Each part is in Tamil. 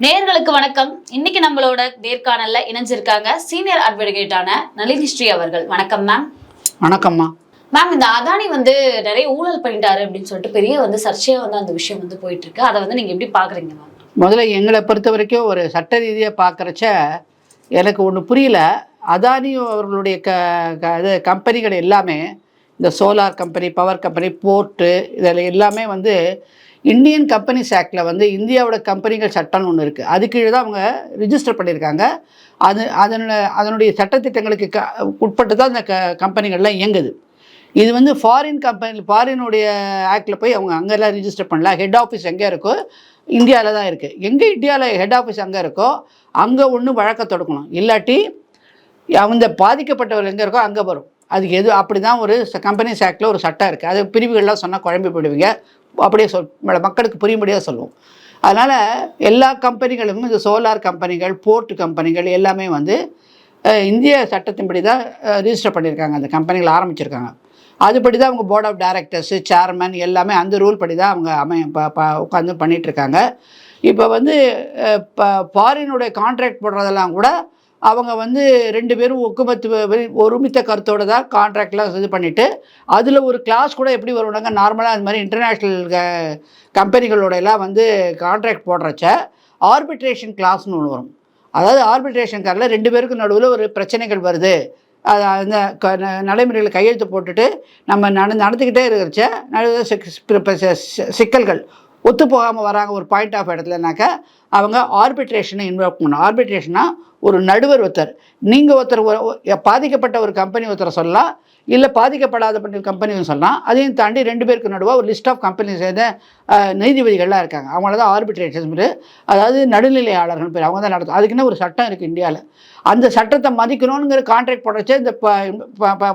நேயர்களுக்கு வணக்கம். இன்னைக்கு நம்மளோட நேர்காணல்ல இணைஞ்சிருக்காங்க சீனியர் அட்வொகேட்டான நளினி ஸ்ரீ அவர்கள். வணக்கம் மேம் வணக்கம்மா மேம் இந்த அதானி வந்து நிறைய ஊழல் பண்ணிட்டாரு அப்படின்னு சொல்லிட்டு பெரிய வந்து சர்ச்சையா வந்து அந்த விஷயம் வந்து போயிட்டு இருக்கு அதை வந்து நீங்க எப்படி பாக்குறீங்க மேம் முதல்ல எங்களை பொறுத்த வரைக்கும் ஒரு சட்ட ரீதியாக பார்க்குறச்ச எனக்கு ஒன்று புரியல. அதானி அவர்களுடைய க- இது கம்பெனிகள் எல்லாமே இந்த solar company power company board இதில் எல்லாமே வந்து இந்தியன் கம்பெனிஸ் ஆக்டில் வந்து இந்தியாவோட கம்பெனிகள் சட்டம்னு ஒன்று இருக்குது அது கீழே தான் அவங்க ரிஜிஸ்டர் பண்ணியிருக்காங்க. அது அதனோட அதனுடைய சட்டத்திட்டங்களுக்கு க உட்பட்டு தான் அந்த க கம்பெனிகள்லாம் இயங்குது. இது வந்து ஃபாரின் கம்பெனி ஃபாரினுடைய ஆக்டில் போய் அவங்க அங்கெல்லாம் ரிஜிஸ்டர் பண்ணல. ஹெட் ஆஃபீஸ் எங்கே இருக்கோ இந்தியாவில் தான் இருக்குது எங்கே இந்தியாவில் ஹெட் ஆஃபீஸ் அங்கே இருக்கோ அங்கே ஒன்று வழக்க தொடக்கணும். இல்லாட்டி அந்த பாதிக்கப்பட்டவர் எங்கே இருக்கோ அங்கே வரும். அதுக்கு எது அப்படி தான் ஒரு கம்பெனிஸ் ஆக்டில் ஒரு சட்டம் இருக்குது அது பிரிவுகள்லாம் சொன்னால் குழம்பி போயிடுவீங்க. அப்படியே சொல் ம- மக்களுக்கு புரியும்படியாக சொல்லுவோம். அதனால் எல்லா கம்பெனிகளும் இந்த சோலார் கம்பெனிகள் போர்ட் கம்பெனிகள் எல்லாமே வந்து இந்திய சட்டத்தின்படி தான் ரிஜிஸ்டர் பண்ணியிருக்காங்க. அந்த கம்பெனிகள் ஆரம்பிச்சிருக்காங்க. அதுபடி தான் அவங்க போர்ட் ஆஃப் டைரக்டர்ஸு சேர்மன் எல்லாமே அந்த ரூல் படி தான் அவங்க அமை ப உட்காந்து பண்ணிகிட்ருக்காங்க இப்போ வந்து இப்போ ஃபாரினுடைய கான்ட்ராக்ட் போடுறதெல்லாம் கூட அவங்க வந்து ரெண்டு பேரும் ஒக்குமத்து ஒருமித்த கருத்தோடு தான் கான்ட்ராக்ட்லாம் இது பண்ணிவிட்டு அதில் ஒரு கிளாஸ் கூட எப்படி வருவாங்க நார்மலாக அது மாதிரி இன்டர்நேஷ்னல் கம்பெனிகளோட எல்லாம் வந்து கான்ட்ராக்ட் போடுறச்ச ஆர்பிட்ரேஷன் கிளாஸ்னு ஒன்று வரும். அதாவது ஆர்பிட்ரேஷன் காரில் ரெண்டு பேருக்கு நடுவில் ஒரு பிரச்சனைகள் வருது. அது அந்த க- ந- நடைமுறைகளை கையெழுத்து போட்டுட்டு நம்ம நட நடந்துக்கிட்டே இருக்கிறச்ச நடுவில் சிக்- சிக்கல்கள் ஒத்து போகாமல் வராங்க ஒரு பாயிண்ட் ஆஃப் இடத்துலனாக்கா அவங்க ஆர்பிட்ரேஷனை இன்வால்வ் பண்ணணும். ஆர்பிட்ரேஷனா ஒரு நடுவர் ஒருத்தர். நீங்கள் ஒருத்தர் ஒரு- பாதிக்கப்பட்ட ஒரு கம்பெனி ஒருத்தரை சொல்லலாம் இல்லை பாதிக்கப்படாத பண்ண கம்பெனியும் சொல்லலாம். அதையும் தாண்டி ரெண்டு பேருக்கு நடுவாக ஒரு லிஸ்ட் ஆஃப் கம்பெனி சேர்ந்த நீதிபதிகள்லாம் இருக்காங்க. அவங்கள தான் ஆர்பிட்ரேஷன் பேர் அதாவது நடுநிலையாளர்கள் பேர் அவங்க தான் நடத்தும் அதுக்குன்னு ஒரு சட்டம் இருக்குது இந்தியாவில் அந்த சட்டத்தை மதிக்கணுங்கிற கான்ட்ராக்ட் போடுறச்சே இந்த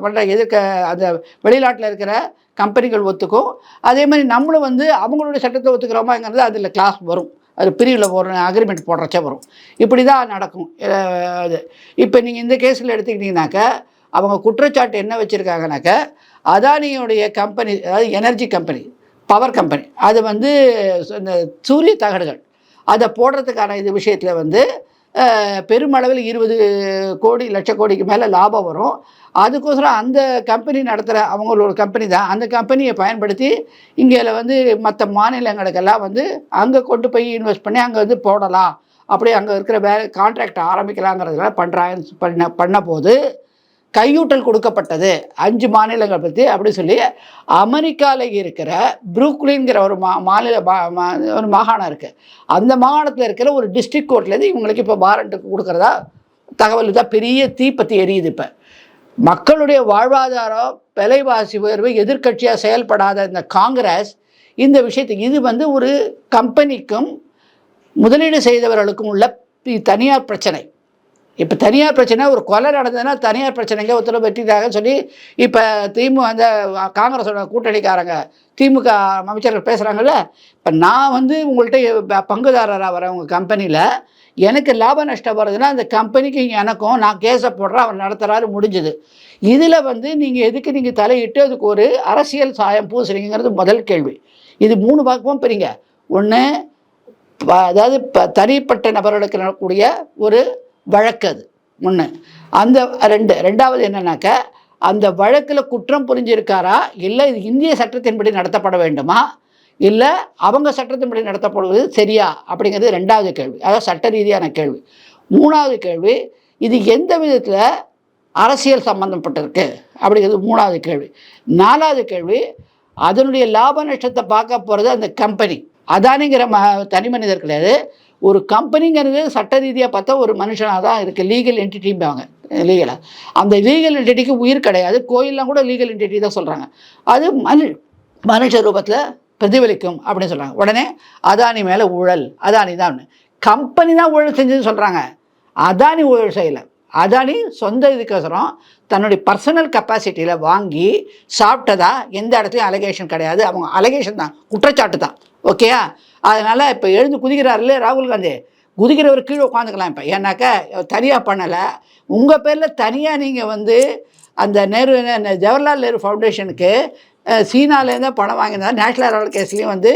பண்ணுற எதிர்க்க அந்த வெளிநாட்டில் இருக்கிற கம்பெனிகள் ஒத்துக்கும். அதே மாதிரி நம்மளும் வந்து அவங்களுடைய சட்டத்தை ஒத்துக்கிறோமாங்கிறது அதில் கிளாஸ் வரும். அது பிரிவில் ஒரு அக்ரிமெண்ட் போடுறச்ச வரும். இப்படி தான் நடக்கும் அது. இப்போ நீங்கள் இந்த கேஸில் எடுத்துக்கிட்டிங்கனாக்கா அவங்க குற்றச்சாட்டு என்ன வச்சுருக்காங்கனாக்கா அதானியுடைய கம்பெனி அதாவது எனர்ஜி கம்பெனி பவர் கம்பெனி அது வந்து இந்த சூரிய தகடுகள் அதை போடுறதுக்கான இது விஷயத்தில் வந்து பெருமளவில் இருபது கோடி லட்ச கோடிக்கு மேலே லாபம் வரும். அதுக்கோசரம் அந்த கம்பெனி நடத்துகிற அவங்களோட கம்பெனி தான். அந்த கம்பெனியை பயன்படுத்தி இங்கே வந்து மற்ற மாநிலங்களுக்கெல்லாம் வந்து அங்கே கொண்டு போய் இன்வெஸ்ட் பண்ணி அங்கே வந்து போடலாம். அப்படியே அங்கே இருக்கிற வே கான்ட்ராக்ட் ஆரம்பிக்கலாங்கிறதுலாம் பண்ணுறாங்க பண்ண பண்ண போது கையூட்டல் கொடுக்கப்பட்டது. அஞ்சு மாநிலங்கள் பற்றி அப்படி சொல்லி அமெரிக்காவில் இருக்கிற புரூக்லின்கிற ஒரு மா மாநில மா- மா- ஒரு மாகாணம் இருக்குது அந்த மாகாணத்தில் இருக்கிற ஒரு டிஸ்ட்ரிக்ட் கோர்ட்லேருந்து இவங்களுக்கு இப்போ வாரண்ட்டுக்கு கொடுக்குறதா தகவல் தான் பெரிய தீப்பத்தி எரியுது இப்போ. மக்களுடைய வாழ்வாதாரம் விலைவாசி உயர்வு எதிர்க்கட்சியாக செயல்படாத இந்த காங்கிரஸ் இந்த விஷயத்துக்கு இது வந்து ஒரு கம்பெனிக்கும் முதலீடு செய்தவர்களுக்கும் உள்ள பி- தனியார் பிரச்சனை. இப்போ தனியார் பிரச்சனை ஒரு கொலை நடந்ததுன்னா தனியார் பிரச்சனைங்க ஒருத்தர் வெட்டிட்டாங்கன்னு சொல்லி இப்போ திமுக அந்த காங்கிரஸோட கூட்டணிக்காரங்க திமுக அமைச்சர்கள் பேசுகிறாங்கல்ல இப்போ நான் வந்து உங்கள்கிட்ட பங்குதாரராக வரேன் உங்கள் கம்பெனியில் எனக்கு லாப நஷ்டம் வருதுன்னா அந்த கம்பெனிக்கு எனக்கும் நான் கேஸை போடுறேன் அவர் நடத்துகிறாரு முடிஞ்சுது. இதில் வந்து நீங்கள் எதுக்கு நீங்கள் தலையிட்டு அதுக்கு ஒரு அரசியல் சாயம் பூசுறீங்கிறது முதல் கேள்வி. இது மூணு பக்கமும் பெரியங்க ஒன்று அதாவது தனிப்பட்ட நபர்களுக்கு நடக்கக்கூடிய ஒரு வழக்கு அது. ஒன்று அந்த ரெண்டு ரெண்டாவது என்னன்னாக்கா அந்த வழக்கில் குற்றம் புரிஞ்சிருக்காரா? இல்லை இது இந்திய சட்டத்தின்படி நடத்தப்பட வேண்டுமா? இல்லை அவங்க சட்டத்தின்படி நடத்தப்படுவது சரியா? அப்படிங்கிறது ரெண்டாவது கேள்வி. அதாவது சட்ட ரீதியான கேள்வி. மூணாவது கேள்வி இது எந்த விதத்தில் அரசியல் சம்மந்தப்பட்டிருக்கு அப்படிங்கிறது மூணாவது கேள்வி. நாலாவது கேள்வி அதனுடைய லாப நஷ்டத்தை பார்க்க போகிறது அந்த கம்பெனி அதானிங்கிற ம தனி மனிதர் கிடையாது ஒரு கம்பெனிங்கிறது சட்ட ரீதியாக பார்த்தா ஒரு மனுஷனாக தான் இருக்குது லீகல் என்டிட்டிம்பாங்க லீகலாக அந்த லீகல் என்டிட்டிக்கு உயிர் கிடையாது. கோயிலெலாம் கூட லீகல் என்டிட்டி தான் சொல்கிறாங்க அது மனு மனுஷ ரூபத்தில் பிரதிபலிக்கும் அப்படின்னு சொல்கிறாங்க உடனே அதானி மேலே ஊழல். அதானி தான் கம்பெனி தான் ஊழல் செஞ்சதுன்னு சொல்கிறாங்க அதானி ஊழல் செய்யலை. அதானி சொந்த இதுக்கோசரம் தன்னுடைய பர்சனல் கெப்பாசிட்டியில் வாங்கி சாப்பிட்டதா எந்த இடத்துலையும் அலகேஷன் கிடையாது. அவங்க அலகேஷன் தான். குற்றச்சாட்டு தான். ஓகேயா அதனால் இப்போ எழுந்து குதிக்கிறாருல்ல ராகுல் காந்தி. குதிக்கிறவர் கீழே உட்காந்துக்கலாம் இப்போ. ஏன்னாக்கா தனியாக பண்ணலை. உங்கள் பேரில் தனியாக நீங்கள் வந்து அந்த நேரு ஜவஹர்லால் நேரு ஃபவுண்டேஷனுக்கு சீனாலேருந்து பணம் வாங்கியிருந்தா நேஷனல் லெவல் கேஸ்லேயும் வந்து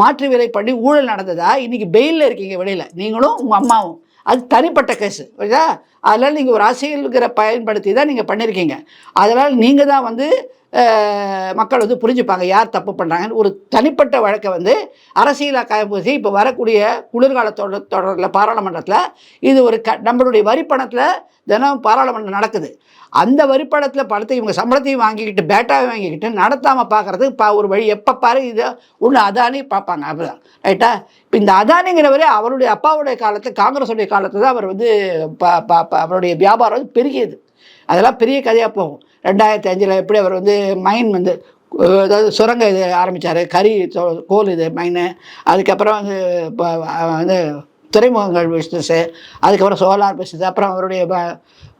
மாற்று விலை பண்ணி ஊழல் நடந்ததா இன்றைக்கி பெயிலில் இருக்கீங்க வெளியில். நீங்களும் உங்கள் அம்மாவும். அது தனிப்பட்ட கேஸு. புரியுதா? அதனால் நீங்கள் ஒரு அரசியலுங்கிற பயன்படுத்தி தான் நீங்கள் பண்ணியிருக்கீங்க அதனால் நீங்கள் தான் வந்து மக்கள் வந்து புரிஞ்சுப்பாங்க யார் தப்பு பண்ணுறாங்கன்னு ஒரு தனிப்பட்ட வழக்கை வந்து அரசியலாக காயப்பூசி இப்போ வரக்கூடிய குளிர்கால தொடர் தொடரில் பாராளுமன்றத்தில் இது ஒரு க நம்மளுடைய வரி பணத்தில் தினம் பாராளுமன்றம் நடக்குது. அந்த வரிப்பணத்தில் பணத்தை இவங்க சம்பளத்தையும் வாங்கிக்கிட்டு பேட்டாவை வாங்கிக்கிட்டு நடத்தாமல் பார்க்குறதுக்கு பா ஒரு வழி எப்போ பாரு இதை ஒன்று அதானி பார்ப்பாங்க அப்படிதான் ரைட்டா இப்போ இந்த அதானிங்கிறவரே அவருடைய அப்பாவுடைய காலத்தில் காங்கிரஸுடைய காலத்தில் தான் அவர் வந்து ப- ப- அவருடைய வியாபாரம் வந்து பெருகியது. அதெல்லாம் பெரிய கதையாக போகும். ரெண்டாயிரத்தி அஞ்சில் எப்படி அவர் வந்து மைன் வந்து அதாவது சுரங்க இது ஆரம்பித்தார் கறி கோல் இது மைனு அதுக்கப்புறம் வந்து இப்போ வந்து துறைமுகங்கள் பிஸ்னஸ்ஸு அதுக்கப்புறம் சோலார் பிஸ்னஸ் அப்புறம் அவருடைய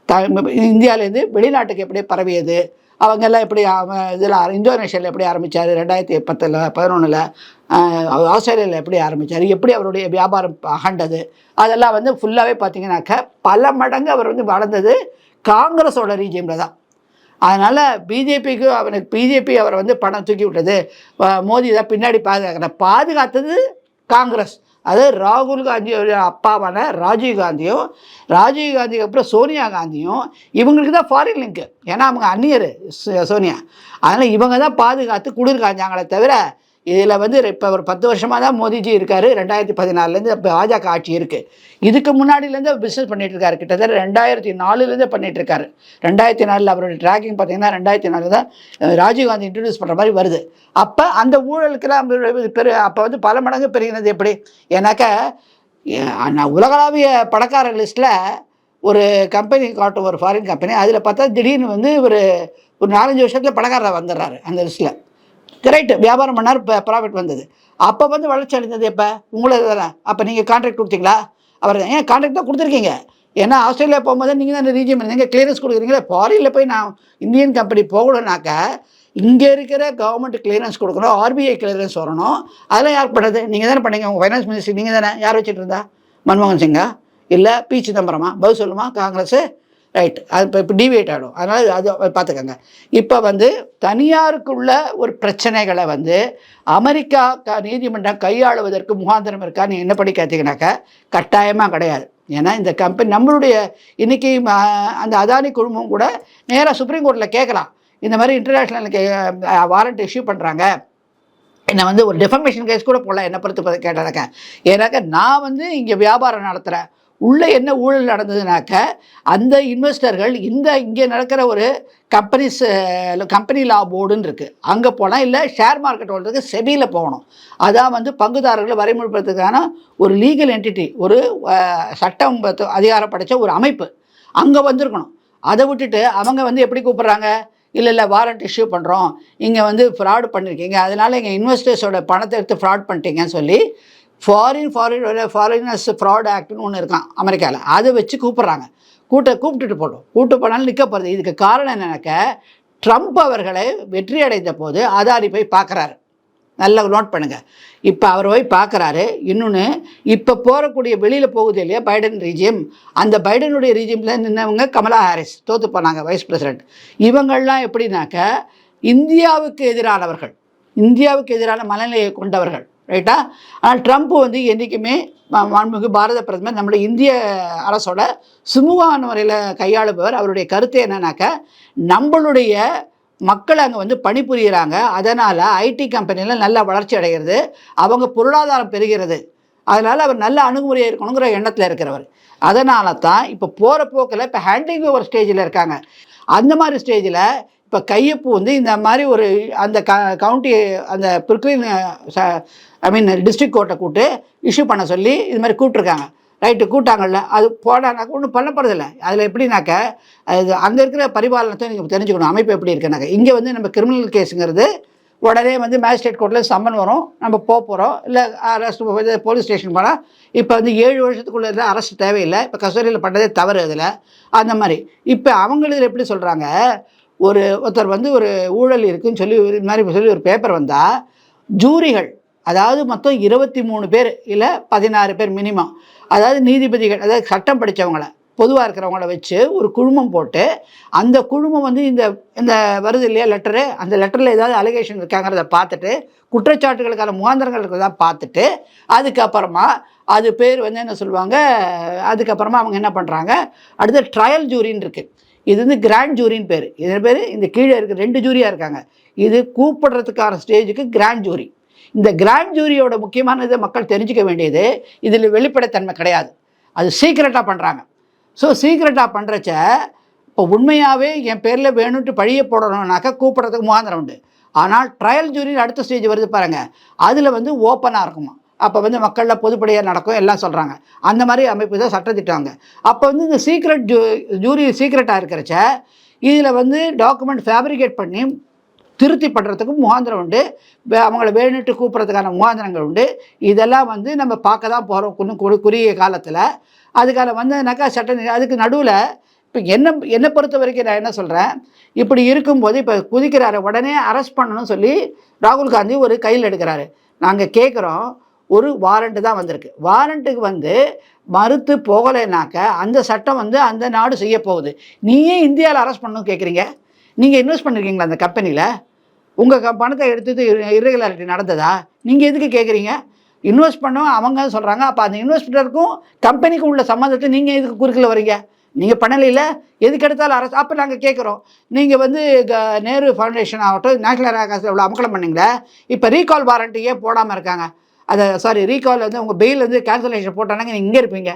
த இந்தியாவிலேருந்து வெளிநாட்டுக்கு எப்படி பரவியது அவங்கெல்லாம் எப்படி இதில் இந்தோனேஷியாவில் எப்படி ஆரம்பித்தார் ரெண்டாயிரத்தி பத்தில் பதினொன்றில் ஆஸ்திரேலியாவில் எப்படி ஆரம்பித்தார் எப்படி அவருடைய வியாபாரம் அகண்டது அதெல்லாம் வந்து ஃபுல்லாகவே பார்த்தீங்கன்னாக்க பல மடங்கு அவர் வந்து வளர்ந்தது காங்கிரஸோட ரீஜியமில் தான். அதனால் பிஜேபிக்கு அவனுக்கு பிஜேபி அவரை வந்து பணம் தூக்கி விட்டது. மோதி மோடி தான் பின்னாடி பாதுகாக்கிற பாதுகாத்தது காங்கிரஸ். அது ராகுல் காந்தியோட அப்பாவான ராஜீவ் காந்தியும் ராஜீவ் காந்திக்கு அப்புறம் சோனியா காந்தியும் இவங்களுக்கு தான் ஃபாரின் லிங்க்கு ஏன்னா அவங்க அந்நியர் சோ- சோனியா. அதனால் இவங்க தான் பாதுகாத்து குளிர் காஞ்சாங்களே தவிர இதில் வந்து இப்போ ஒரு பத்து வருஷமாக தான் மோடிஜி இருக்கார். ரெண்டாயிரத்தி பதினாலுலேருந்து பாஜக ஆட்சி இருக்குது இதுக்கு முன்னாடிலேருந்து பிஸ்னஸ் பண்ணிட்டு இருக்காரு. கிட்டத்தட்ட ரெண்டாயிரத்தி நாலுலேருந்து பண்ணிகிட்டு இருக்காரு. ரெண்டாயிரத்தி நாலில் அவருடைய ட்ராக்கிங் பார்த்தீங்கன்னா ரெண்டாயிரத்தி நாலு தான் ராஜீவ்காந்தி இன்ட்ரடியூஸ் பண்ணுற மாதிரி வருது. அப்போ அந்த ஊழலுக்கெல்லாம் பெரு அப்போ வந்து பல மடங்கு பெருகினது எப்படி? ஏன்னாக்கா நான் உலகளாவிய பணக்கார லிஸ்ட்டில் ஒரு கம்பெனி காட்டும் ஒரு ஃபாரின் கம்பெனி அதில் பார்த்தா திடீர்னு வந்து ஒரு ஒரு நாலஞ்சு வருஷத்தில் பணக்காரர் வந்துடுறாரு அந்த லிஸ்ட்டில் கரெக்ட் வியாபாரம் பண்ணார் இப்போ ப்ராஃபிட் வந்தது. அப்போ வந்து வளர்ச்சி அடைந்தது எப்போ? உங்களுக்கு தானே. அப்போ நீங்கள் கான்ட்ராக்ட் கொடுத்தீங்களா? அவர் ஏன் கான்ட்ராக்ட் தான் கொடுத்துருக்கீங்க? ஏன்னா ஆஸ்திரேலியா போகும்போது நீங்கள் தான் ரீஜியம் பண்ணுங்க கிளியரன்ஸ் கொடுக்குறீங்களே ஃபாரினில் போய் நான் இந்தியன் கம்பெனி போகணுன்னாக்கா இங்கே இருக்கிற கவர்மெண்ட் கிளியரன்ஸ் கொடுக்கணும் ஆர்பிஐ கிளியரன்ஸ் வரணும். அதெல்லாம் யார் பண்ணுறது நீங்கள் தானே பண்ணீங்க. உங்கள் ஃபைனான்ஸ் மினிஸ்டர் நீங்கள் தானே. யார் வச்சுட்டு இருந்தா? மன்மோகன் சிங்கா? இல்லை பி சிதம்பரமா? பதில் சொல்லுமா? காங்கிரஸ்? ரைட் அது இப்போ இப்போ டிவியேட் ஆகிடும் அதனால் அது பார்த்துக்கோங்க இப்போ வந்து தனியாருக்குள்ள ஒரு பிரச்சனைகளை வந்து அமெரிக்கா க நீதிமன்றம் கையாளுவதற்கு முகாந்திரம் இருக்கா? நீ என்ன படி கேட்டிங்கனாக்க கட்டாயமாக கிடையாது. ஏன்னா இந்த கம்பெனி நம்மளுடைய இன்றைக்கி அந்த அதானி குழுமம் கூட நேராக சுப்ரீம் கோர்ட்டில் கேட்கலாம். இந்த மாதிரி இன்டர்நேஷ்னலுக்கு வாரண்ட் இஷ்யூ பண்ணுறாங்க என்னை வந்து ஒரு டெஃபமேஷன் கேஸ் கூட போடலாம். என்னை பொறுத்து கேட்டாக்க ஏன்னாக்க நான் வந்து இங்கே வியாபாரம் நடத்துகிறேன் உள்ளே என்ன ஊழல் நடந்ததுனாக்க அந்த இன்வெஸ்டர்கள் இந்த இங்கே நடக்கிற ஒரு கம்பெனிஸ் கம்பெனி லா போர்டுன்னு இருக்குது அங்கே போனால் இல்லை ஷேர் மார்க்கெட் ஓடுறதுக்கு செபியில் போகணும். அதான் வந்து பங்குதாரர்களை வரைமுறைப்படுத்துறதுக்கான ஒரு லீகல் என்டிட்டி ஒரு சட்டம் அதிகாரம் படைச்ச ஒரு அமைப்பு அங்கே வந்திருக்கணும். அதை விட்டுட்டு அவங்க வந்து எப்படி கூப்பிட்றாங்க? இல்லை இல்லை வாரண்ட் இஷ்யூ பண்ணுறோம் இங்கே வந்து ஃப்ராட் பண்ணியிருக்கீங்க அதனால் எங்கள் இன்வெஸ்டர்ஸோட பணத்தை எடுத்து ஃப்ராட் பண்ணிட்டீங்கன்னு சொல்லி ஃபாரின் ஃபாரின் ஃபாரினர்ஸ் ஃப்ராட் ஆக்ட்னு ஒன்று இருக்கான் அமெரிக்காவில் அதை வச்சு கூப்பிட்றாங்க. கூட்ட கூப்பிட்டுட்டு போட்டோம் கூட்டு போனாலும் நிற்க போகிறது இதுக்கு காரணம் என்னன்னாக்க ட்ரம்ப் அவர்களை வெற்றி அடைந்த போது அதாரி போய் பார்க்குறாரு. நல்லா நோட் பண்ணுங்கள் இப்போ அவர் போய் பார்க்குறாரு. இன்னொன்று இப்போ போகக்கூடிய வெளியில் போகுது இல்லையா பைடன் ரீஜியம் அந்த பைடனுடைய ரீஜியமில் நின்னவங்க கமலா ஹாரிஸ் தோற்று போனாங்க வைஸ் பிரசிடென்ட் இவங்கள்லாம் எப்படின்னாக்க இந்தியாவுக்கு எதிரானவர்கள். இந்தியாவுக்கு எதிரான மனநிலையை கொண்டவர்கள். ரைட்டா? ஆனால் ட்ரம்ப் வந்து என்றைக்குமே மாண்புமிகு பாரத பிரதமர் நம்மளுடைய இந்திய அரசோட சுமூகமான முறையில் கையாளுபவர் அவருடைய கருத்து என்னன்னாக்கா நம்மளுடைய மக்கள் அங்கே வந்து பணிபுரிகிறாங்க அதனால் ஐடி கம்பெனியில் நல்ல வளர்ச்சி அடைகிறது. அவங்க பொருளாதாரம் பெறுகிறது அதனால் அவர் நல்ல அணுகுமுறையாக இருக்கணுங்கிற எண்ணத்தில் இருக்கிறவர். அதனால தான் இப்போ போகிற போக்கில் இப்போ ஹேண்டிங் ஓவர் ஸ்டேஜில் இருக்காங்க. அந்த மாதிரி ஸ்டேஜில் இப்போ கையொப்பு வந்து இந்த மாதிரி ஒரு அந்த க கவுண்டி அந்த பிரிக்லின் ஐ மீன் டிஸ்ட்ரிக்ட் கோர்ட்டை கூப்பிட்டு இஷ்யூ பண்ண சொல்லி இது மாதிரி கூப்பிட்ருக்காங்க ரைட்டு கூட்டாங்கல்ல அது போடானாக்க ஒன்றும் பண்ண அதில் எப்படின்னாக்க அது அங்கே இருக்கிற பரிபாலனத்தை நீங்கள் தெரிஞ்சுக்கணும். அமைப்பு எப்படி இருக்குனாக்க இங்கே வந்து நம்ம கிரிமினல் கேஸுங்கிறது உடனே வந்து மேஜிஸ்ட்ரேட் கோர்ட்டில் சம்மன் வரும். நம்ம போக போகிறோம் இல்லை அரெஸ்ட் போலீஸ் ஸ்டேஷன் போனால் இப்போ வந்து ஏழு வருஷத்துக்குள்ளே இருந்தால் அரெஸ்ட் தேவையில்லை. இப்போ கஸ்டடியில் பண்ணதே தவறு அதில். அந்த மாதிரி. இப்போ அவங்களுக்கு எப்படி சொல்கிறாங்க ஒரு ஒருத்தர் வந்து ஒரு ஊழல் இருக்குன்னு சொல்லி ஒரு இது மாதிரி சொல்லி ஒரு பேப்பர் வந்தால் ஜூரிகள் அதாவது மொத்தம் இருபத்தி மூணு பேர் இல்லை பதினாறு பேர் மினிமம் அதாவது நீதிபதிகள் அதாவது சட்டம் படித்தவங்கள பொதுவாக இருக்கிறவங்கள வச்சு ஒரு குழுமம் போட்டு அந்த குழுமம் வந்து இந்த இந்த வருது இல்லையா லெட்டரு அந்த லெட்டரில் ஏதாவது அலிகேஷன் இருக்காங்கிறத பார்த்துட்டு குற்றச்சாட்டுகளுக்கான முகாந்திரங்கள் இருக்கிறதா பார்த்துட்டு அதுக்கப்புறமா அது பேர் வந்து என்ன சொல்லுவாங்க அதுக்கப்புறமா அவங்க என்ன பண்ணுறாங்க அடுத்து ட்ரையல் ஜூரின்னு இருக்குது இது வந்து கிராண்ட் ஜூரின்னு பேர். இதன் பேர் இந்த கீழே இருக்க ரெண்டு ஜூரியாக இருக்காங்க. இது கூப்பிடுறதுக்கான ஸ்டேஜுக்கு கிராண்ட் ஜூரி இந்த கிராண்ட் ஜூரியோட முக்கியமானது மக்கள் தெரிஞ்சுக்க வேண்டியது இதில் வெளிப்படைத்தன்மை கிடையாது. அது சீக்ரெட்டாக பண்ணுறாங்க ஸோ சீக்ரெட்டாக பண்ணுறச்ச இப்போ உண்மையாகவே என் பேரில் வேணும்ட்டு பழிய போடணும்னாக்கா கூப்பிட்றதுக்கு முகாந்திரம் உண்டு. ஆனால் ட்ரையல் ஜூரியில் அடுத்த ஸ்டேஜ் வருது பாருங்கள் அதில் வந்து ஓப்பனாக இருக்குமா? அப்போ வந்து மக்களில் பொதுப்படையாக நடக்கும் எல்லாம் சொல்கிறாங்க அந்த மாதிரி அமைப்பு தான் சட்டத்திட்டாங்க அப்போ வந்து இந்த சீக்ரெட் ஜூ ஜூரி சீக்ரெட்டாக இருக்கிறச்ச இதில் வந்து டாக்குமெண்ட் ஃபேப்ரிகேட் பண்ணி திருத்தி பண்ணுறதுக்கும் முகாந்திரம் உண்டு. வே- அவங்கள வேணுட்டு கூப்பிட்றதுக்கான முகாந்திரங்கள் உண்டு. இதெல்லாம் வந்து நம்ம பார்க்க தான் போகிறோம் இன்னும் குறுகிய காலத்தில். அதுக்கான வந்ததுனாக்கா சட்ட அதுக்கு நடுவில் இப்போ என்ன என்னை பொறுத்த வரைக்கும் நான் என்ன சொல்கிறேன் இப்படி இருக்கும்போது இப்போ குதிக்கிறாரு. உடனே அரெஸ்ட் பண்ணணும்னு சொல்லி ராகுல் காந்தி ஒரு கையில் எடுக்கிறாரு. நாங்கள் கேட்குறோம் ஒரு வாரண்ட்டு தான் வந்திருக்கு. வாரண்ட்டுக்கு வந்து மறுத்து போகலைனாக்க அந்த சட்டம் வந்து அந்த நாடு செய்ய போகுது. நீயே இந்தியாவில் அரெஸ்ட் பண்ணணும் கேட்குறீங்க நீங்கள் இன்வெஸ்ட் பண்ணிருக்கீங்களா அந்த கம்பெனியில் உங்கள் பணத்தை எடுத்தது இர்ரெகுலாரிட்டி நடந்ததா? நீங்கள் எதுக்கு கேட்குறீங்க இன்வெஸ்ட் பண்ணவும் அவங்க சொல்கிறாங்க அப்போ அந்த இன்வெஸ்டருக்கும் கம்பெனிக்கும் உள்ள சம்மந்தத்தை நீங்கள் எதுக்கு குறுக்கில் வரீங்க நீங்கள் பண்ணலையில் எதுக்கு எடுத்தாலும் அரசு அப்போ நாங்கள் கேட்குறோம் நீங்கள் வந்து க- நேரு ஃபவுண்டேஷன் ஆகட்டும் நேஷனல் ஆகாசில் இவ்வளோ அமக்கலம் பண்ணிங்களே? இப்போ ரீகால் வாரண்ட்டியே போடாமல் இருக்காங்க? அதை சாரி ரீகால் வந்து உங்கள் பெயில் வந்து கேன்சலேஷன் போட்டானாங்க நீங்கள் இங்கே இருப்பீங்க.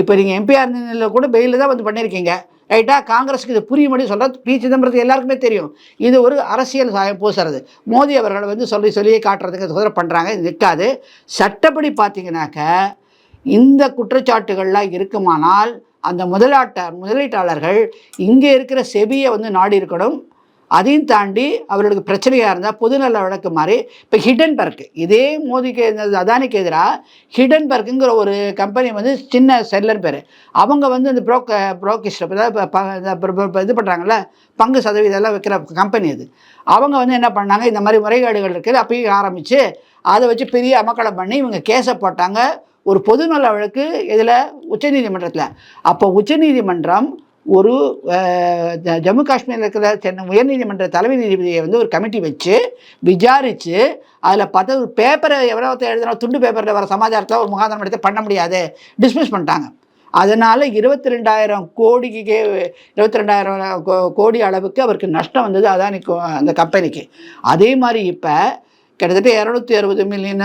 இப்போ நீங்கள் எம்பிஆர் கூட பெயிலில் தான் வந்து பண்ணியிருக்கீங்க. ரைட்டாக காங்கிரஸுக்கு இது புரிய முடியும் சொல்கிறது பி. சிதம்பரத்துக்கு எல்லாருக்குமே தெரியும். இது ஒரு அரசியல் சாயம் பூசுறது. மோடி அவர்களை வந்து சொல்லி சொல்லியே காட்டுறதுக்கு சுதந்திர பண்ணுறாங்க இது நிற்காது. சட்டப்படி பார்த்தீங்கன்னாக்க இந்த குற்றச்சாட்டுகள்லாம் இருக்குமானால் அந்த முதலாட்ட முதலீட்டாளர்கள் இங்கே இருக்கிற செபியை வந்து நாடி இருக்கணும். அதையும் தாண்டி அவர்களுக்கு பிரச்சனையாக இருந்தால் பொதுநல வழக்கு மாதிரி இப்போ ஹிடன்பர்க் இதே மோதிக்கு அதானிக்கு எதிராக ஹிடன்பர்க்குங்கிற ஒரு கம்பெனி வந்து சின்ன செல்லர் பேர். அவங்க வந்து இந்த புரோக்க ப்ரோக்கிஸ்ட் இது பண்ணுறாங்கல்ல பங்கு சதவீதம் எல்லாம் வைக்கிற கம்பெனி அது. அவங்க வந்து என்ன பண்ணாங்க இந்த மாதிரி முறைகேடுகள் இருக்குது அப்பயும் ஆரம்பித்து அதை வச்சு பெரிய அமக்களம் பண்ணி இவங்க கேஸை போட்டாங்க. ஒரு பொதுநல வழக்கு இதில் உச்சநீதிமன்றத்தில். அப்போ உச்சநீதிமன்றம் ஒரு ஜம்மு காஷ்மீரில் இருக்கிற சென்னை உயர்நீதிமன்ற தலைமை நீதிபதியை வந்து ஒரு கமிட்டி வச்சு விசாரித்து அதில் பார்த்தா ஒரு பேப்பரை எவ்வளோ எழுதினா துண்டு பேப்பரில் வர சமாச்சாரத்தில் ஒரு முகாந்திரம் எடுத்து பண்ண முடியாது. டிஸ்மிஸ் பண்ணிட்டாங்க. அதனால் இருபத்தி ரெண்டாயிரம் கோடிக்கு இருபத்தி ரெண்டாயிரம் கோடி அளவுக்கு அவருக்கு நஷ்டம் வந்தது அதானி அந்த கம்பெனிக்கு. அதே மாதிரி இப்போ கிட்டத்தட்ட இரநூத்தி அறுபது மில்லியன்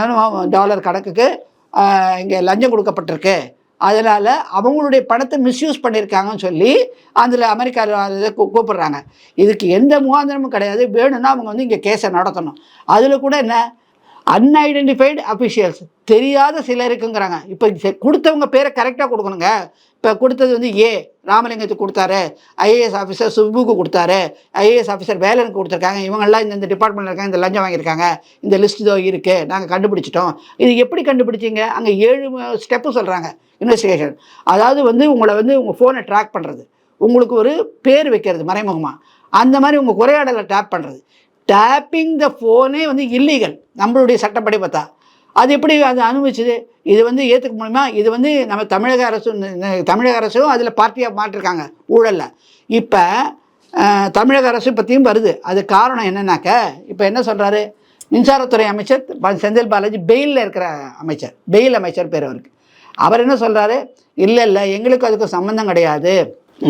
டாலர் கணக்குக்கு இங்கே லஞ்சம் கொடுக்கப்பட்டிருக்கு. அதனால் அவங்களுடைய பணத்தை மிஸ்யூஸ் பண்ணியிருக்காங்கன்னு சொல்லி அதில் அமெரிக்காவில் கூப்பிடுறாங்க. இதுக்கு எந்த முகாந்திரமும் கிடையாது. வேணும்னா அவங்க வந்து இங்கே கேஸை நடத்தணும். அதில் கூட என்ன? அன்ஐடென்டிஃபைடு அஃபிஷியல்ஸ் தெரியாத சிலருக்குங்கிறாங்க. இப்போ கொடுத்தவங்க பேரை கரெக்டாக கொடுக்கணுங்க. இப்போ கொடுத்தது வந்து ஏ ராமலிங்கத்துக்கு கொடுத்தாரு. ஐஏஎஸ் ஆஃபீஸர் சுப்புக்கு கொடுத்தாரு. ஐஏஎஸ் ஆஃபீஸர் வேலனுக்கு கொடுத்துருக்காங்க. இவங்கெல்லாம் இந்த இந்த டிபார்ட்மெண்ட்டில் இருக்காங்க. இந்த லஞ்சம் வாங்கியிருக்காங்க. இந்த லிஸ்ட் இதோ இருக்குது நாங்கள் கண்டுபிடிச்சிட்டோம். இது எப்படி கண்டுபிடிச்சிங்க? அங்கே ஏழு ஸ்டெப்பு சொல்கிறாங்க இன்வெஸ்டிகேஷன் அதாவது வந்து உங்களை வந்து உங்கள் ஃபோனை ட்ராக் பண்ணுறது உங்களுக்கு ஒரு பேர் வைக்கிறது மறைமுகமாக அந்த மாதிரி உங்கள் குறையாடலை டேப் பண்ணுறது டேப்பிங் த ஃபோனே வந்து இல்லீகல் நம்மளுடைய சட்டப்படி பார்த்தா. அது எப்படி அது அனுபவிச்சுது இது வந்து ஏற்றுக்க முடியுமா? இது வந்து நம்ம தமிழக அரசு தமிழக அரசும் அதில் பார்ட்டியாக மாட்டிருக்காங்க ஊழலில். இப்போ தமிழக அரசு பற்றியும் வருது. அது காரணம் என்னன்னாக்க இப்போ என்ன சொல்கிறாரு மின்சாரத்துறை அமைச்சர் ப- செந்தில் பாலாஜி பெயிலில் இருக்கிற அமைச்சர். பெயில் அமைச்சர் பேர் அவருக்கு. அவர் என்ன சொல்கிறாரு இல்லை இல்லை எங்களுக்கு அதுக்கு சம்மந்தம் கிடையாது.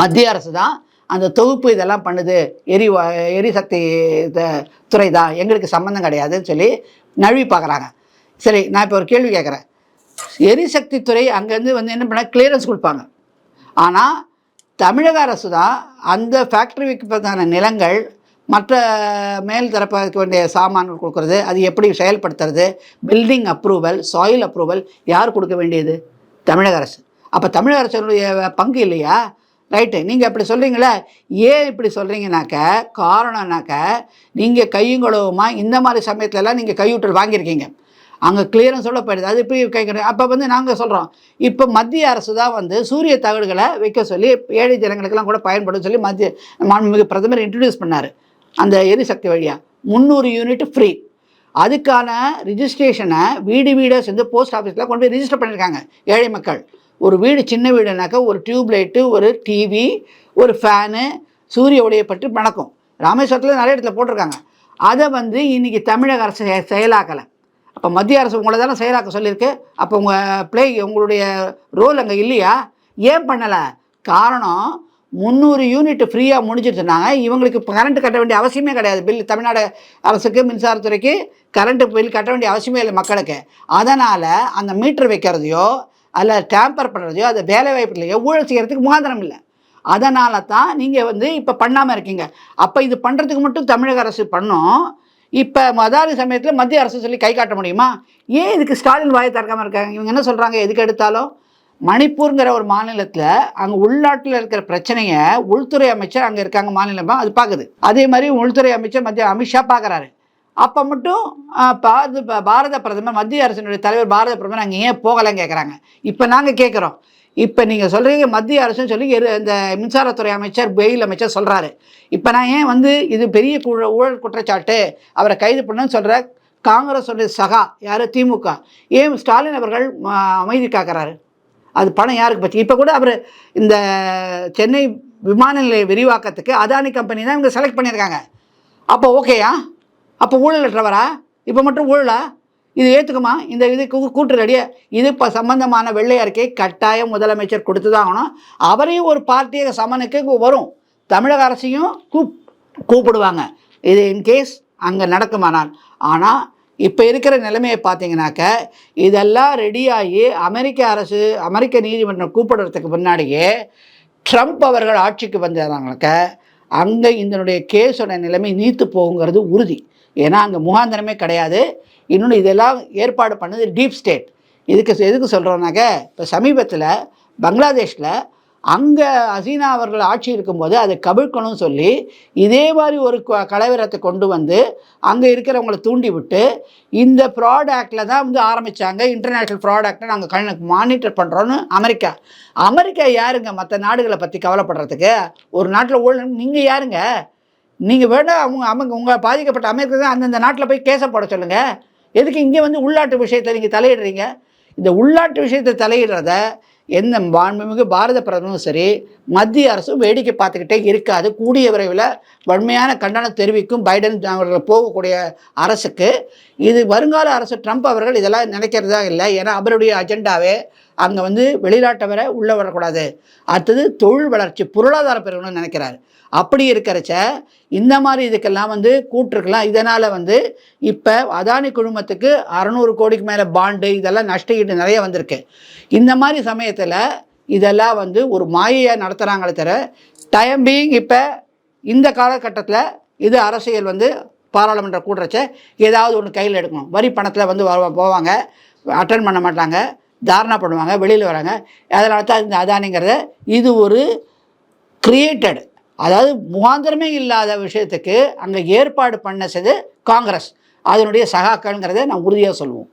மத்திய அரசு தான் அந்த தொகுப்பு இதெல்லாம் பண்ணுது. எரிவா எரிசக்தி த- துறை தான் எங்களுக்கு சம்மந்தம் கிடையாதுன்னு சொல்லி நழுவி பார்க்குறாங்க. சரி நான் இப்போ ஒரு கேள்வி கேட்குறேன் எரிசக்தி துறை அங்கேருந்து வந்து என்ன பண்ண கிளியரன்ஸ் கொடுப்பாங்க. ஆனால் தமிழக அரசு தான் அந்த ஃபேக்ட்ரி வைப்பதற்கான நிலங்கள் மற்ற மேல் தரப்புக்கு வேண்டிய சாமான்கள் கொடுக்குறது அது எப்படி செயல்படுத்துறது பில்டிங் அப்ரூவல் சாயில் அப்ரூவல் யார் கொடுக்க வேண்டியது? தமிழக அரசு. அப்போ தமிழக அரசுடைய பங்கு இல்லையா? ரைட்டு நீங்கள் அப்படி சொல்கிறீங்களே ஏன் இப்படி சொல்கிறீங்கனாக்க காரணம்னாக்க நீங்கள் கையும் கையுங்களவுமா இந்த மாதிரி சமயத்துலலாம் நீங்கள் கையூட்டல் வாங்கியிருக்கீங்க. அங்கே கிளியரன்ஸோட போயிடுது. அது இப்படி கேட்குறேன் அப்போ வந்து நாங்கள் சொல்கிறோம் இப்போ மத்திய அரசு தான் வந்து சூரிய தகடுகளை வைக்க சொல்லி ஏழை ஜனங்களுக்கெல்லாம் கூட பயன்படும் சொல்லி மத்திய மாண்புமிகு பிரதமர் இன்ட்ரடியூஸ் பண்ணார். அந்த எரிசக்தி வழியாக முந்நூறு யூனிட் ஃப்ரீ அதுக்கான ரிஜிஸ்ட்ரேஷனை வீடு வீடாக சேர்ந்து போஸ்ட் ஆஃபீஸில் கொண்டு போய் ரிஜிஸ்டர் பண்ணியிருக்காங்க ஏழை மக்கள். ஒரு வீடு சின்ன வீடுனாக்கா ஒரு டியூப் லைட்டு ஒரு டிவி ஒரு ஃபேனு சூரிய ஒளியை பற்றி மணக்கும் ராமேஸ்வரத்தில் நிறைய இடத்துல போட்டிருக்காங்க. அதை வந்து இன்றைக்கி தமிழக அரசு செ- செயலாக்கலை. அப்போ மத்திய அரசு உங்களை தானே செயலாக்க சொல்லியிருக்கு? அப்போ உங்கள் ப்ளே உங்களுடைய ரோல் அங்கே இல்லையா? ஏன் பண்ணலை? காரணம் முந்நூறு யூனிட் ஃப்ரீயாக முடிஞ்சிருச்சுனாங்க. இவங்களுக்கு கரண்ட்டு கரண்ட் கட்ட வேண்டிய அவசியமே கிடையாது. பில் தமிழ்நாடு அரசுக்கு மின்சாரத்துறைக்கு கரண்ட்டு பில் கட்ட வேண்டிய அவசியமே இல்லை மக்களுக்கு. அதனால் அந்த மீட்டர் வைக்கிறதையோ அதில் டேம்பர் பண்ணுறதையோ அதை வேலை வாய்ப்பு ஊழல் செய்கிறதுக்கு முகாந்திரம் இல்லை. அதனால தான் நீங்கள் வந்து இப்போ பண்ணாமல் இருக்கீங்க. அப்போ இது பண்ணுறதுக்கு மட்டும் தமிழக அரசு பண்ணோம். இப்போ மதாரி சமயத்தில் மத்திய அரசு சொல்லி கை காட்ட முடியுமா? ஏன் இதுக்கு ஸ்டாலின் வாயை திறக்காமல் இருக்காங்க? இவங்க என்ன சொல்கிறாங்க எதுக்கு எடுத்தாலும்? மணிப்பூருங்கிற ஒரு மாநிலத்தில் அங்கே உள்நாட்டில் இருக்கிற பிரச்சனையை உள்துறை அமைச்சர் அங்கே இருக்காங்க மாநிலமாக அது பார்க்குது. அதே மாதிரி உள்துறை அமைச்சர் மத்திய அமித்ஷா பார்க்குறாரு. அப்போ மட்டும் பாரத ப- பாரத பிரதமர் மத்திய அரசினுடைய தலைவர் பாரத பிரதமர் நாங்கள் ஏன் போகலைன்னு கேட்குறாங்க இப்போ நாங்கள் கேட்குறோம் இப்போ நீங்கள் சொல்கிறீங்க மத்திய அரசுன்னு சொல்லி எரு- இந்த மின்சாரத்துறை அமைச்சர் பெயில் அமைச்சர் சொல்கிறாரு இப்போ நான் ஏன் வந்து இது பெரிய குழ ஊழல் குற்றச்சாட்டு அவரை கைது பண்ணுன்னு சொல்கிற காங்கிரஸுடைய சகா யார்? திமுக. ஏன் ஸ்டாலின் அவர்கள் அமைதி காக்கிறாரு? அது பணம் யாருக்கு பற்றி இப்போ கூட அவர் இந்த சென்னை விமான நிலைய விரிவாக்கத்துக்கு அதானி கம்பெனி தான் இவங்க செலக்ட் பண்ணியிருக்காங்க. அப்போ ஓகேயா அப்போ ஊழலற்றவரா? இப்போ மட்டும் ஊழலா? இது ஏற்றுக்குமா இந்த இது கூட்டு ரெடியாக இது இப்போ சம்பந்தமான வெள்ளை அறிக்கை கட்டாயம் முதலமைச்சர் கொடுத்து தான் ஆகணும் அவரையும் ஒரு பார்ட்டிய சமனுக்கு வரும். தமிழக அரசையும் கூப் கூப்பிடுவாங்க. இது இன்கேஸ் அங்கே நடக்குமானால். ஆனால் இப்போ இருக்கிற நிலைமையை பார்த்தீங்கன்னாக்க இதெல்லாம் ரெடியாகி அமெரிக்க அரசு அமெரிக்க நீதிமன்றம் கூப்பிடுறதுக்கு முன்னாடியே ட்ரம்ப் அவர்கள் ஆட்சிக்கு வந்தாங்கனாக்க அங்கே இதனுடைய கேஸோட நிலைமை நீத்து போகுங்கிறது உறுதி. ஏன்னா அங்கே முகாந்திரமே கிடையாது. இன்னொன்று இதெல்லாம் ஏற்பாடு பண்ணது டீப் ஸ்டேட். இதுக்கு எதுக்கு சொல்கிறோன்னாக்க இப்போ சமீபத்தில் பங்களாதேஷில் அங்கே ஹசீனா அவர்கள் ஆட்சி இருக்கும்போது அதை கவிழ்க்கணும்னு சொல்லி இதே மாதிரி ஒரு க- கலவரத்தை கொண்டு வந்து அங்கே இருக்கிறவங்கள தூண்டி விட்டு இந்த ஃப்ராட் ஆக்டில் தான் வந்து ஆரம்பித்தாங்க இன்டர்நேஷ்னல் ஃப்ராட் ஆக்டை நாங்கள் கணக்கு மானிட்டர் பண்ணுறோன்னு அமெரிக்கா. அமெரிக்கா யாருங்க மற்ற நாடுகளை பற்றி கவலைப்படுறதுக்கு? ஒரு நாட்டில் ஊழல் நீங்கள் யாருங்க? நீங்கள் வேணால் அவங்க அவங்க உங்கள் பாதிக்கப்பட்ட அமெரிக்கா அந்தந்த நாட்டில் போய் கேஸை போட சொல்லுங்கள் எதுக்கு இங்கே வந்து உள்நாட்டு விஷயத்தை நீங்கள் தலையிடுறீங்க? இந்த உள்நாட்டு விஷயத்தை தலையிடுறத எந்த மாண்புமிகு பாரத பிரதமரும் சரி மத்திய அரசும் வேடிக்கை பார்த்துக்கிட்டே இருக்காது. கூடிய விரைவில் வன்மையான கண்டனம் தெரிவிக்கும் பைடன் அவர்கள் போகக்கூடிய அரசுக்கு. இது வருங்கால அரசு ட்ரம்ப் அவர்கள் இதெல்லாம் நினைக்கிறதா இல்லை. ஏன்னா அவருடைய அஜெண்டாவே அங்கே வந்து வெளிநாட்டவரை உள்ளே வரக்கூடாது. அடுத்தது தொழில் வளர்ச்சி பொருளாதார பெருகணும்னு நினைக்கிறாரு. அப்படி இருக்கிறச்ச இந்த மாதிரி இதுக்கெல்லாம் வந்து கூட்டிருக்கலாம். இதனால் வந்து இப்போ அதானி குழுமத்துக்கு அறநூறு கோடிக்கு மேலே பாண்டு இதெல்லாம் நஷ்டஈடு நிறைய வந்திருக்கு. இந்த மாதிரி சமயத்தில் இதெல்லாம் வந்து ஒரு மாயையாக நடத்துகிறாங்களே தவிர டைம் பீயிங் இப்போ இந்த காலகட்டத்தில் இது அரசியல் வந்து பாராளுமன்ற கூடுறச்ச ஏதாவது ஒன்று கையில் எடுக்கணும். வரி பணத்தில் வந்து போவாங்க அட்டன் பண்ண மாட்டாங்க தாரணா பண்ணுவாங்க வெளியில் வராங்க. அதனால தான் இந்த அதானிங்கிறத இது ஒரு கிரியேட்டட் அதாவது முகாந்திரமே இல்லாத விஷயத்துக்கு அங்கே ஏற்பாடு பண்ண செய்து காங்கிரஸ். அதனுடைய சகாக்கள்ங்கிறத நான் உறுதியாக சொல்லுவோம்